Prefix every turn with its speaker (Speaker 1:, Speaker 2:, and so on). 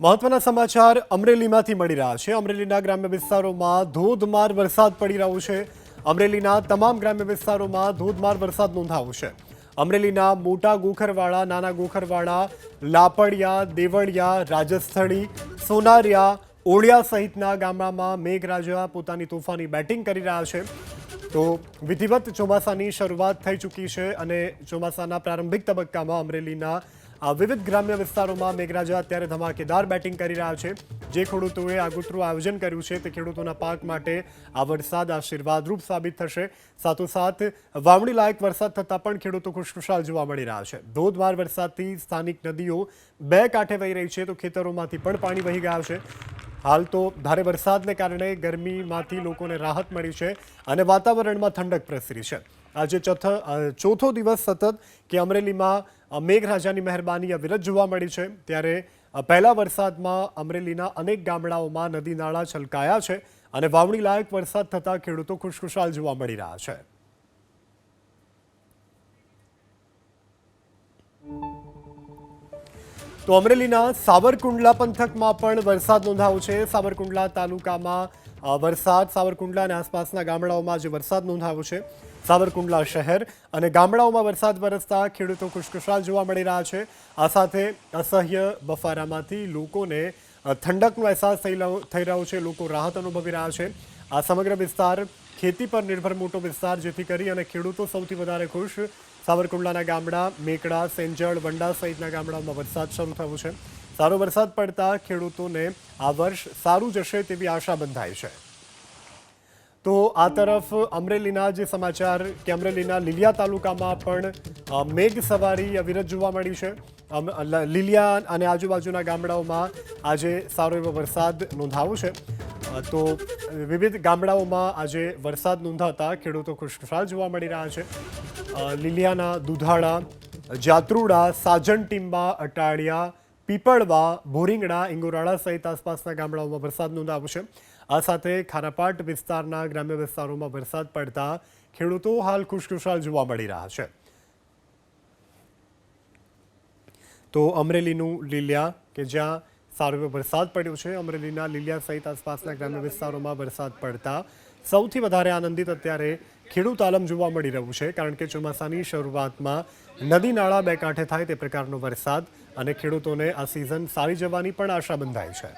Speaker 1: મહત્વના સમાચાર અમરેલીમાંથી મળી રહ્યા છે. અમરેલીના ગ્રામ્ય વિસ્તારોમાં ધોધમાર વરસાદ પડી રહ્યો છે. અમરેલીના તમામ ગ્રામ્ય વિસ્તારોમાં ધોધમાર વરસાદ નોંધાયો છે. અમરેલીના મોટા ગોખરવાળા નાના ગોખરવાળા લાપડિયા, દેવળિયા, રાજસ્થળી, સોનારિયા, ઓળિયા સહિતના ગામડામાં મેઘરાજા પોતાની તોફાની બેટિંગ કરી રહ્યા છે. તો વિધિવત ચોમાસાની શરૂઆત થઈ ચૂકી છે અને ચોમાસાના પ્રારંભિક તબક્કામાં અમરેલીના આ વિવિધ ગ્રામ્ય વિસ્તારોમાં મેઘરાજા અત્યારે ધમાકેદાર બેટિંગ કરી રહ્યા છે. જે ખેડૂતોએ આગોતરું આયોજન કર્યું છે તે ખેડૂતોના પાક માટે આ વરસાદ આશીર્વાદરૂપ સાબિત થશે. સાથોસાથ, વાવણી લાયક વરસાદ થતાં પણ ખેડૂતો ખુશખુશાલ જોવા મળી રહ્યા છે. ધોધમાર વરસાદથી સ્થાનિક નદીઓ બે કાંઠે વહી રહી છે તો ખેતરોમાંથી પણ પાણી વહી ગયા છે. હાલ તો ભારે વરસાદને કારણે ગરમીમાંથી લોકોને રાહત મળી છે અને વાતાવરણમાં ઠંડક પ્રસરી છે. આજે ચોથો ચોથો દિવસ સતત કે અમરેલીમાં મેઘરાજાની મહેરબાની અવિરત જોવા મળી છે. ત્યારે પહેલા વરસાદમાં અમરેલીના અનેક ગામડાઓમાં નદી નાળા છલકાયા છે અને વાવણી લાયક વરસાદ થતાં ખેડૂતો ખુશખુશાલ જોવા મળી રહ્યા છે. તો અમરેલીના સાવરકુંડલા પંથકમાં પણ વરસાદ નોંધાયો છે. સાવરકુંડલા તાલુકામાં વરસાદ, સાવરકુંડલા અને આસપાસના ગામડાઓમાં જે વરસાદ નોંધાયો છે. સાવરકુંડલા શહેર અને ગામડાઓમાં વરસાદ વરસતા ખેડૂતો ખુશખુશાલ જોવા મળી રહ્યા છે. આ સાથે અસહ્ય બફારામાંથી લોકોને ઠંડકનો અહેસાસ થઈ રહ્યો છે. લોકો રાહત અનુભવી રહ્યા છે. આ સમગ્ર વિસ્તાર ખેતી પર નિર્ભર મોટો વિસ્તાર, જેથી કરી અને ખેડૂતો સૌથી વધારે ખુશ સાવરકુંડલાના ગામડા, મેકડા, સેંજળ, વંડા સહિતના ગામડાઓમાં વરસાદ શરૂ થયો છે. સારો વરસાદ પડતા ખેડૂતોને આ વર્ષ સારું જશે તેવી આશા બંધાઈ છે. તો આ તરફ અમરેલીના જે સમાચાર, કે અમરેલીના લીલિયા તાલુકામાં પણ મેઘ સવારી અવિરત જોવા મળી છે. લીલિયા અને આજુબાજુના ગામડાઓમાં આજે સારો એવો વરસાદ નોંધાવો છે. તો વિવિધ ગામડાઓમાં આજે વરસાદ નોંધાતા ખેડૂતો ખુશખુશાલ જોવા મળી રહ્યા છે. લીલિયાના દુધાળા, જાત્રુડા સાજણ ટીંબા અટાળિયા પીપળવા, ભોરિંગડા, ઇંગોરાળા સહિત આસપાસના ગામડાઓમાં વરસાદ નોંધાયો છે. આ સાથે ખારાપાટ વિસ્તારના ગ્રામ્ય વિસ્તારોમાં વરસાદ પડતા ખેડૂતો હાલ ખુશખુશાલ જોવા મળી રહ્યા છે. તો અમરેલીનું લીલિયા, કે જ્યાં સારો એવો વરસાદ પડ્યો છે. અમરેલીના લીલિયા સહિત આસપાસના ગ્રામ્ય વિસ્તારોમાં વરસાદ પડતા સૌથી વધારે આનંદિત અત્યારે ખેડૂત આલમ જોવા મળી રહ્યું છે, કારણ કે ચોમાસાની શરૂઆતમાં નદી નાળા બે કાંઠે થાય તે પ્રકારનો વરસાદ અને ખેડૂતોને આ સિઝન સારી જવાની પણ આશા બંધાય છે.